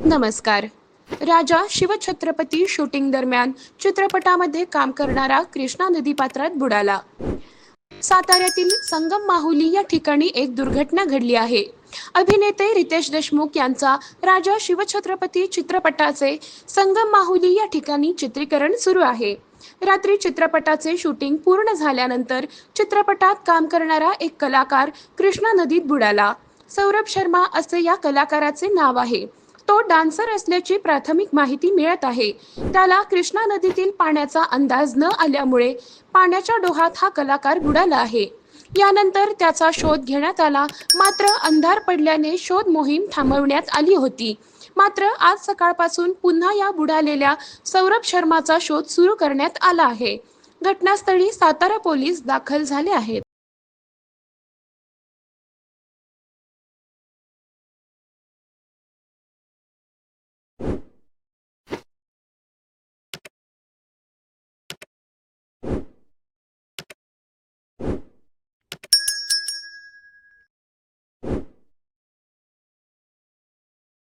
नमस्कार. राजा शिवछत्रपती शूटिंग दरम्यान चित्रपटामध्ये काम करणारा कृष्णा नदी पात्रात बुडाला. साताऱ्यातील संगम माहुली या ठिकाणी एक दुर्घटना घडली आहे. अभिनेते रितेश देशमुख यांचा राजा शिवछत्रपती चित्रपटाचे संगम माहुली या ठिकाणी चित्रीकरण सुरू आहे. रात्री चित्रपटाचे शूटिंग पूर्ण झाल्यानंतर चित्रपटात काम करणारा एक कलाकार कृष्णा नदीत बुडाला. सौरभ शर्मा असे या कलाकाराचे नाव आहे. तो डान्सर असल्याची प्राथमिक माहिती मिळत आहे. त्याला कृष्णा नदीतील पाण्याचा अंदाज न आल्यामुळे पाण्याच्या डोहात हा कलाकार बुडाला आहे. यानंतर त्याचा शोध घेण्यात आला. मात्र अंधार पडल्याने शोध मोहीम थांबवण्यात आली होती. मात्र आज सकाळपासून पुन्हा या बुडालेल्या सौरभ शर्माचा शोध सुरू करण्यात आला आहे. घटनास्थळी सातारा पोलीस दाखल झाले आहेत. you